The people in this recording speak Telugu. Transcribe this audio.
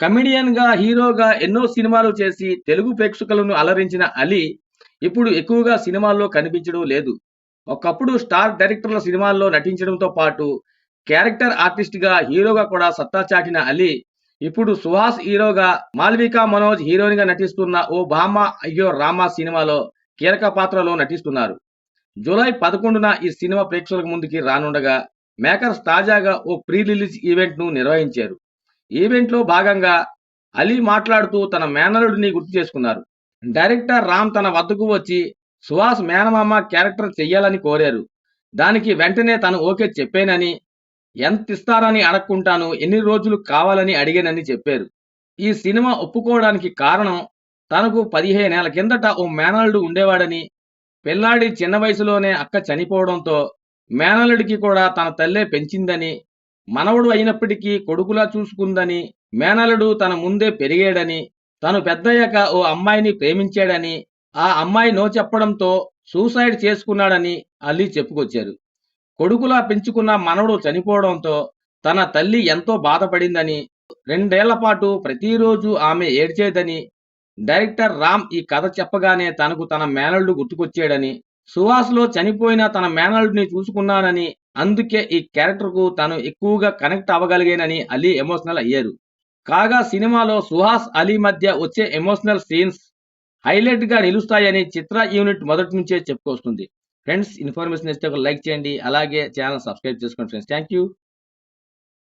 కమెడియన్గా హీరోగా ఎన్నో సినిమాలు చేసి తెలుగు ప్రేక్షకులను అలరించిన అలీ ఇప్పుడు ఎక్కువగా సినిమాల్లో కనిపించడం లేదు. ఒకప్పుడు స్టార్ డైరెక్టర్ల సినిమాల్లో నటించడంతో పాటు క్యారెక్టర్ ఆర్టిస్ట్గా హీరోగా కూడా సత్తా చాటిన అలీ ఇప్పుడు సుహాస్ హీరోగా మాల్వికా మనోజ్ హీరోయిన్గా నటిస్తున్న ఓ బామ్మ అయ్యో రామా సినిమాలో కీలక పాత్రలో నటిస్తున్నారు. జూలై పదకొండున ఈ సినిమా ప్రేక్షకుల ముందుకి రానుండగా మేకర్స్ తాజాగా ఓ ప్రీ రిలీజ్ ఈవెంట్ను నిర్వహించారు. ఈవెంట్లో భాగంగా అలీ మాట్లాడుతూ తన మేనలుడిని గుర్తు చేసుకున్నారు. డైరెక్టర్ రామ్ తన వద్దకు వచ్చి సుహాస్ మేనమామ క్యారెక్టర్ చెయ్యాలని కోరారు. దానికి వెంటనే తను ఓకే చెప్పానని ఎంత ఇస్తారని అడగకుంటాను ఎన్ని రోజులు కావాలని అడిగానని చెప్పారు. ఈ సినిమా ఒప్పుకోవడానికి కారణం తనకు పదిహేనేళ్ళ కిందట ఓ మేనల్లుడు ఉండేవాడని పిల్లాడి చిన్న వయసులోనే అక్క చనిపోవడంతో మేనల్లుడికి కూడా తన తల్లే పెంచిందని మనవడు అయినప్పటికీ కొడుకులా చూసుకుందని మేనల్లుడు తన ముందే పెరిగాడని తను పెద్దయ్యాక ఓ అమ్మాయిని ప్రేమించాడని ఆ అమ్మాయి నో చెప్పడంతో సూసైడ్ చేసుకున్నాడని అలీ చెప్పుకొచ్చారు. కొడుకులా పెంచుకున్న మనవడు చనిపోవడంతో తన తల్లి ఎంతో బాధపడిందని రెండేళ్ళ పాటు ప్రతిరోజు ఆమె ఏడ్చేదని డైరెక్టర్ రామ్ ఈ కథ చెప్పగానే తనకు తన మేనల్డు గుర్తుకొచ్చాడని సుహాస్లో చనిపోయిన తన మేనల్డుని చూసుకున్నానని అందుకే ఈ క్యారెక్టర్కు ఎక్కువగా కనెక్ట్ అవ్వగలిగానని అలీ ఎమోషనల్ అయ్యారు. కాగా సినిమాలో సుహాస్ అలీ మధ్య వచ్చే ఎమోషనల్ సీన్స్ హైలైట్గా నిలుస్తాయని చిత్ర యూనిట్ మొదటి నుంచే చెప్పుకొస్తుంది. ఫ్రెండ్స్ ఇన్ఫర్మేషన్ ఇస్తే ఒక లైక్ చేయండి. అలాగే ఛానల్ సబ్స్క్రైబ్ చేసుకోండి ఫ్రెండ్స్. Thank you